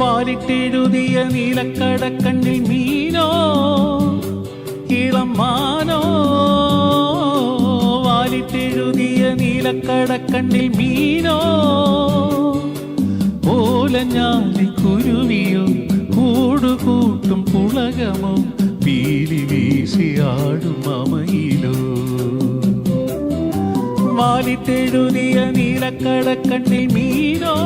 വാലിട്ടെഴുതിയ നീലക്കടക്കണ്ണിൽ മീനോ ഇളം മാനോ? വാലിട്ടെഴുതിയ നീലക്കടക്കണ്ണിൽ മീനോ? ഓലഞ്ഞാലി കുരുവിയോ കൂടുകൂട്ടും പുളകമോ പീലി വീശിയാടും അമയിലോ വാലിട്ടെഴുതിയ നീലക്കടക്കണ്ണിൽ മീനോ?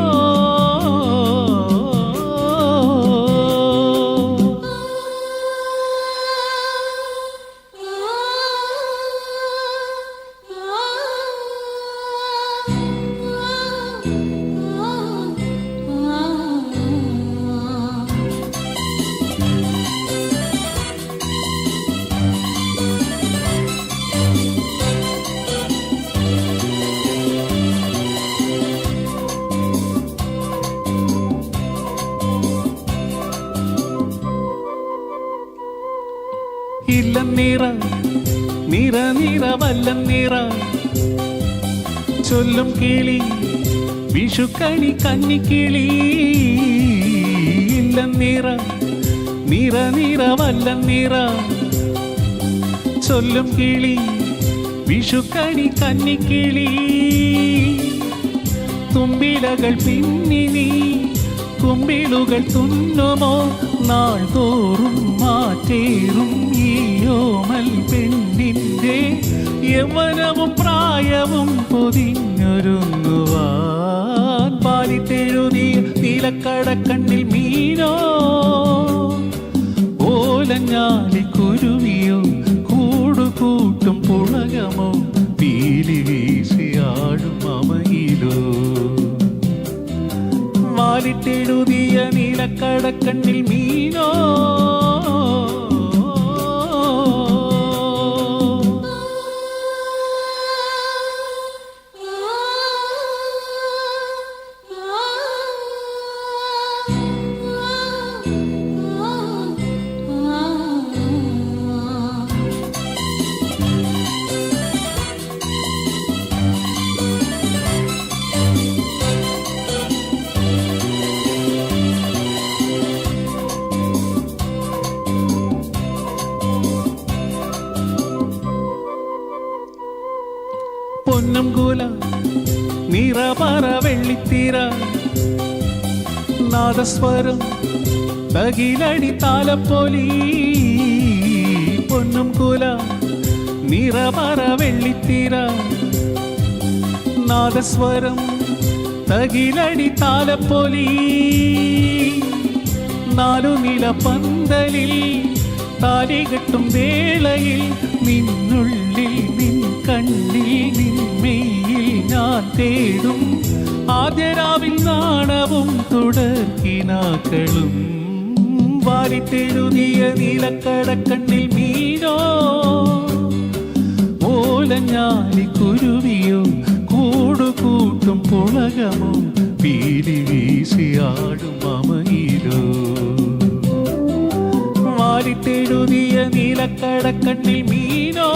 ഇല്ലം നിറ നിറ നിറ വല്ലം നിറ. ചൊല്ലും കിളി വിഷുക്കണി കന്നിക്കിളി ഇല്ലം നിറ നിറ നിറ വല്ലം നിറ. ചൊല്ലും കിളി വിഷുക്കണി കന്നിക്കിളി തുമ്പിലകൾ പിന്നി നീ കുമ്പിളുകൾ തുന്നുമോ? നാൾ തോറും മാറ്റേറും ഈയോമൽ പെണ്ണിന്റെ യൗവനവും പ്രായവും പൊതിഞ്ഞൊരുങ്ങുവാൻ പാലിത്തെഴുതിയ നീലക്കടക്കണ്ണിൽ മീനോ വാലിട്ടെഴുതിയ നീലക്കടക്കണ്ണിൽ മീനോ നിറപറ വെള്ളിത്തീര നാദസ്വരം തകിലടി താലപ്പൊലി പൊന്നും കൂല നിറപറ വെള്ളിത്തീര നാദസ്വരം തകിലടി താലപ്പൊലി നാലു നില പന്തലിൽ താലി കെട്ടും വേളയിൽ നിന്നുള്ളിൽ നിൻ കണ്ണിൽ നിന്മയിൽ ഞാൻ തേടും. ആദ്യരാവിൽ നാണവും തുടർക്കിനാക്കളും. വാരിത്തെഴുതിയ നീലക്കടക്കണ്ണിൽ മീനോ ഓലഞ്ഞാലി കുരുവിയോ കൂടുകൂട്ടും പുളകമോ പീലി വീശിയാടും അമയിലോ? പാട്ടിട്ടെഴുതിയ നീലക്കടക്കണ്ണിൽ മീനോ